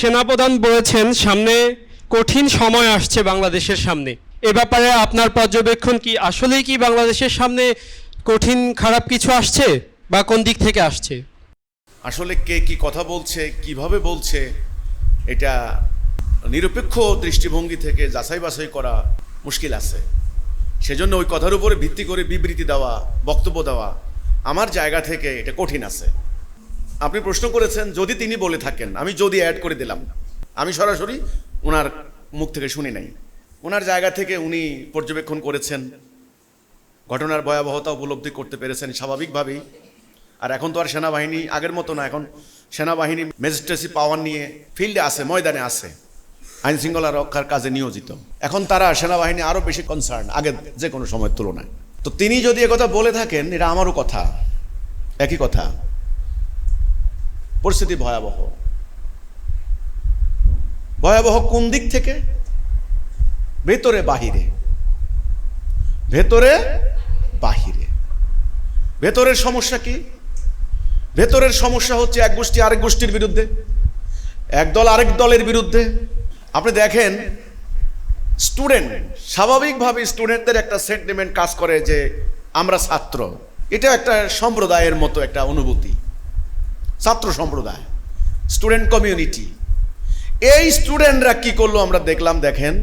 সেনাপ্রধান বলেছেন, সামনে কঠিন সময় আসছে বাংলাদেশের সামনে। এ ব্যাপারে আপনার পর্যবেক্ষণ কি? আসলেই কি বাংলাদেশের সামনে কঠিন, খারাপ কিছু আসছে? বা কোন দিক থেকে আসছে? আসলে কে কি কথা বলছে, কীভাবে বলছে, এটা নিরপেক্ষ দৃষ্টিভঙ্গি থেকে যাচাই বাছাই করা মুশকিল আছে। সেজন্য ওই কথার উপরে ভিত্তি করে বিবৃতি দেওয়া, বক্তব্য দেওয়া আমার জায়গা থেকে এটা কঠিন আছে। আপনি প্রশ্ন করেছেন, যদি তিনি বলে থাকেন, আমি যদি অ্যাড করে দিলাম। আমি সরাসরি ওনার মুখ থেকে শুনি নাই। ওনার জায়গা থেকে উনি পর্যবেক্ষণ করেছেন। ঘটনার ভয়াবহতা উপলব্ধি করতে পেরেছেন স্বাভাবিকভাবেই। আর এখন তো আর সেনাবাহিনী, আগের মতো না, এখন সেনাবাহিনী ম্যাজিস্ট্রেসি পাওয়ার নিয়ে ফিল্ডে আছে, ময়দানে আছে। আইন শৃঙ্খলা রক্ষার কাজে নিয়োজিত। এখন তারা সেনাবাহিনী আরও বেশি কনসার্ন আগের যে কোনো সময়ের তুলনায়। তো তিনি যদি কথা বলে থাকেন, এটা আমারও কথা। একই কথা। পরিস্থিতি ভয়াবহ। ভয়াবহ কোন দিক থেকে? ভেতরে, বাহিরে। ভেতরে, বাহিরে। ভেতরের সমস্যা কি? ভেতরের সমস্যা হচ্ছে এক গোষ্ঠী আরেক গোষ্ঠীর বিরুদ্ধে। এক দল আরেক দলের বিরুদ্ধে। আপনি দেখেন, স্টুডেন্ট, স্বাভাবিকভাবে স্টুডেন্টদের একটা সেন্টিমেন্ট কাজ করে যে আমরা ছাত্র। এটা একটা সম্প্রদায়ের মতো একটা অনুভূতি। ছাত্র সম্প্রদায় স্টুডেন্ট কমিউনিটি এই স্টুডেন্টরা কি করল আমরা দেখলাম, দেখেন,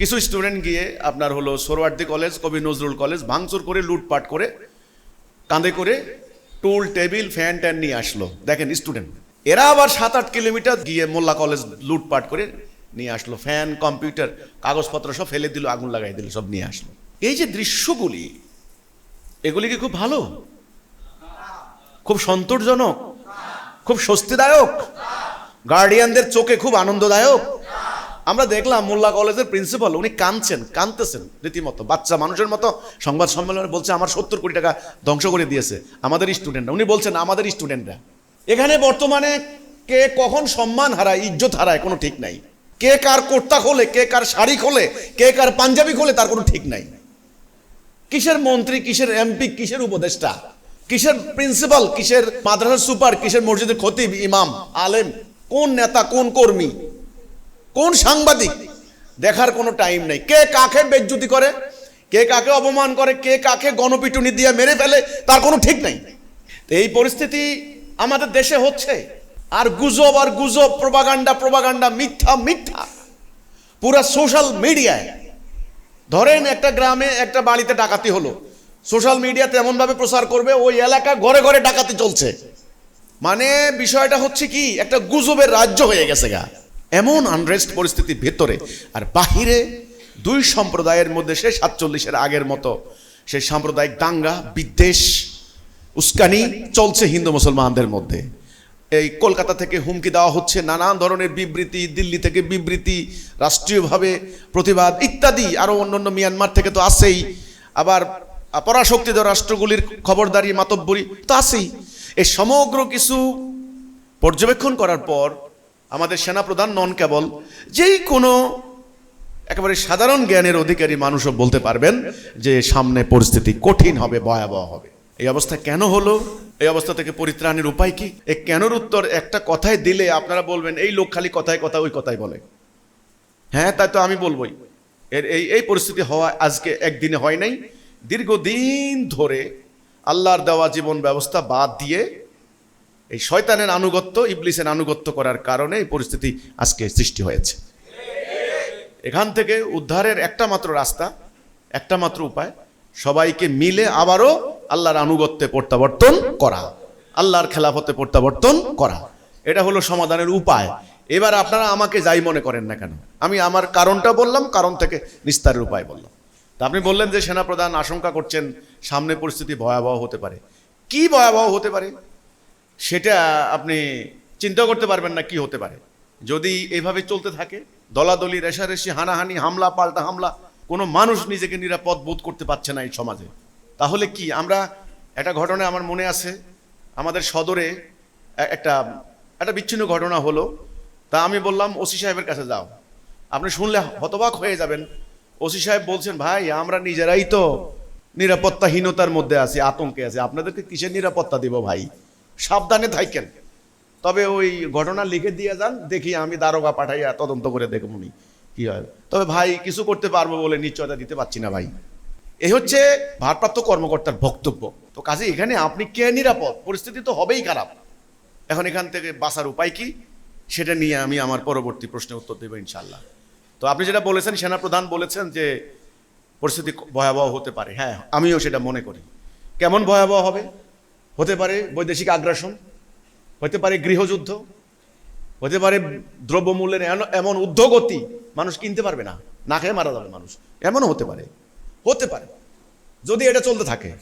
কিছু স্টুডেন্ট গিয়ে আপনার হলো সোরওয়ার্দী কলেজ কবি নজরুল কলেজ ভাঙচুর করে, লুটপাট করে, কাঁধে করে টুল, টেবিল, ফ্যান ট্যান নিয়ে আসলো। দেখেন স্টুডেন্ট এরা আবার সাত আট কিলোমিটার গিয়ে মোল্লা কলেজ লুটপাট করে নিয়ে আসলো। ফ্যান, কম্পিউটার, কাগজপত্র সব ফেলে দিল, আগুন লাগাই দিল, সব নিয়ে আসলো। এই যে দৃশ্যগুলি, এগুলি কি খুব ভালো? খুব সন্তোষজনক? খুব স্বস্তিদায়ক। গার্ডিয়ানদের চোখে খুব আনন্দদায়ক। আমরা দেখলাম মোল্লা কলেজের প্রিন্সিপাল, উনি কাঁদছেন, কাঁদতেছেন রীতিমতো। বাচ্চা মানুষের মতো সংবাদ সম্মেলনে বলছে, আমার সত্তর কোটি টাকা ধ্বংস করে দিয়েছে আমাদের স্টুডেন্টরা উনি বলছেন, আমাদের স্টুডেন্টরা এখানে বর্তমানে কে কখন সম্মান হারায়, ইজ্জত হারায় কোনো ঠিক নাই। কে কার কোর্তা খোলে, কে কার শাড়ি খোলে, কে কার পাঞ্জাবি খোলে, তার কোনো ঠিক নাই। কিসের মন্ত্রী, কিসের এমপি, কিসের উপদেষ্টা? কিসের প্রিন্সিপাল কিসের মাদ্রাসার সুপার কিসের মসজিদের খতিব, ইমাম, আলেম, কোন নেতা, কোন কর্মী, কোন সাংবাদিক, দেখার কোনো টাইম নেই। কে কাকে বেজ্জুতি করে, কে কাকে অপমান করে, কে কাকে গণপিটুনি দিয়ে মেরে ফেলে, তার কোনো ঠিক নাই। এই পরিস্থিতি আমাদের দেশে হচ্ছে। আর গুজব আর গুজব প্রবাগান্ডা প্রবাগান্ডা মিথ্যা মিথ্যা। পুরা সোশ্যাল মিডিয়ায় ধরেন একটা গ্রামে একটা বাড়িতে ডাকাতি হলো। সোশ্যাল মিডিয়াতে এমনভাবে প্রচার করবে, ওই এলাকা ঘরে ঘরে ডাকাতি চলছে। মানে বিষয়টা হচ্ছে কি, একটা গুজবের রাজ্য হয়ে গেছে গা। এমন আনরেস্ট পরিস্থিতির ভেতরে, আর বাহিরে দুই সম্প্রদায়ের মধ্যে সে সাতচল্লিশের আগের মতো, সে সাম্প্রদায়িক দাঙ্গা, বিদ্বেষ, উস্কানি চলছে হিন্দু মুসলমানদের মধ্যে। এই কলকাতা থেকে হুমকি দেওয়া হচ্ছে, নানান ধরনের বিবৃতি, দিল্লি থেকে বিবৃতি, রাষ্ট্রীয়ভাবে প্রতিবাদ ইত্যাদি, আরও অন্য অন্য মিয়ানমার থেকে তো আসেই আবার পরাশক্তিত রাষ্ট্রগুলির খবরদারি, মাতব্বরি তো আসেই এই সমগ্র কিছু পর্যবেক্ষণ করার পর আমাদের সেনাপ্রধান নন কেবল, যেই কোনো একেবারে সাধারণ জ্ঞানের অধিকারী মানুষও বলতে পারবেন যে সামনে পরিস্থিতি কঠিন হবে, ভয়াবহ হবে। এই অবস্থা কেন হলো? এই অবস্থা থেকে পরিত্রাণের উপায় কি? এই কেনর উত্তর একটা কথায় দিলে আপনারা বলবেন, এই লোক খালি কথায় কথা, ওই কথাই বলে। হ্যাঁ তাই তো আমি বলবোই। এর এই এই পরিস্থিতি হওয়া আজকে একদিনে হয় নাই। দীর্ঘদিন ধরে আল্লাহর দেওয়া জীবন ব্যবস্থা বাদ দিয়ে এই শয়তানের আনুগত্য, ইবলিসের আনুগত্য করার কারণে এই পরিস্থিতি আজকে সৃষ্টি হয়েছে। এখান থেকে উদ্ধারের একটা মাত্র রাস্তা, একটা মাত্র উপায়, সবাইকে মিলে আবারও আল্লাহর আনুগত্যে প্রত্যাবর্তন করা, আল্লাহর খেলাফতে প্রত্যাবর্তন করা। এটা হলো সমাধানের উপায়। এবার আপনারা আমাকে যাই মনে করেন না কেন? আমি আমার কারণটা বললাম, কারণ থেকে নিস্তারের উপায় বললাম। তা আপনি বললেন যে সেনাপ্রধান আশঙ্কা করছেন সামনে পরিস্থিতি ভয়াবহ হতে পারে। কি ভয়াবহ হতে পারে? সেটা আপনি চিন্তা করতে পারবেন না কি হতে পারে। যদি এইভাবে চলতে থাকে, দলাদলি, রেশারেশি, হানাহানি, হামলা, পাল্টা হামলা, কোনো মানুষ নিজেকে নিরাপদ বোধ করতে পারছে না এই সমাজে, তাহলে কি? আমরা একটা ঘটনা আমার মনে আছে, আমাদের সদরে একটা একটা বিচ্ছিন্ন ঘটনা হলো। তা আমি বললাম, ওসি সাহেবের কাছে যাও। আপনি শুনলে হতবাক হয়ে যাবেন। ওসি সাহেব বলছেন, ভাই, আমরা নিজেরাই তো নিরাপত্তাহীনতার মধ্যে আছি, আতঙ্কে আছি। আপনাদেরকে কিসের নিরাপত্তা দিব ভাই? সাবধানে থাকেন। তবে ওই ঘটনা লিখে দিয়ে যান, দেখি আমি দারোগা পাঠাইয়া তদন্ত করে দেখব নি কি হয়। তবে ভাই, কিছু করতে পারব বলে নিশ্চয়তা দিতে পারছি না ভাই। এই হচ্ছে ভারপ্রাপ্ত কর্মকর্তার বক্তব্য। তো কাজে, এখানে আপনি কে নিরাপদ? পরিস্থিতি তো হবেই খারাপ। এখন এখান থেকে বাঁচার উপায় কি? সেটা নিয়ে আমি আমার পরবর্তী প্রশ্নের উত্তর দেবো ইনশাল্লাহ তো আপনি যেটা বলেছেন, সেনাপ্রধান বলেছেন যে পরিস্থিতি ভয়াবহ হতে পারে। হ্যাঁ আমিও সেটা মনে করি। কেমন ভয়াবহ হবে? হতে পারে বৈদেশিক আগ্রাসন, হতে পারে গৃহযুদ্ধ, হতে পারে দ্রব্যমূল্যের এমন- উদ্যোগতি মানুষ কিনতে পারবে না না খেয়ে মারা যাবে মানুষ। এমনও হতে পারে। হতে পারে। যদি এটা চলতে থাকে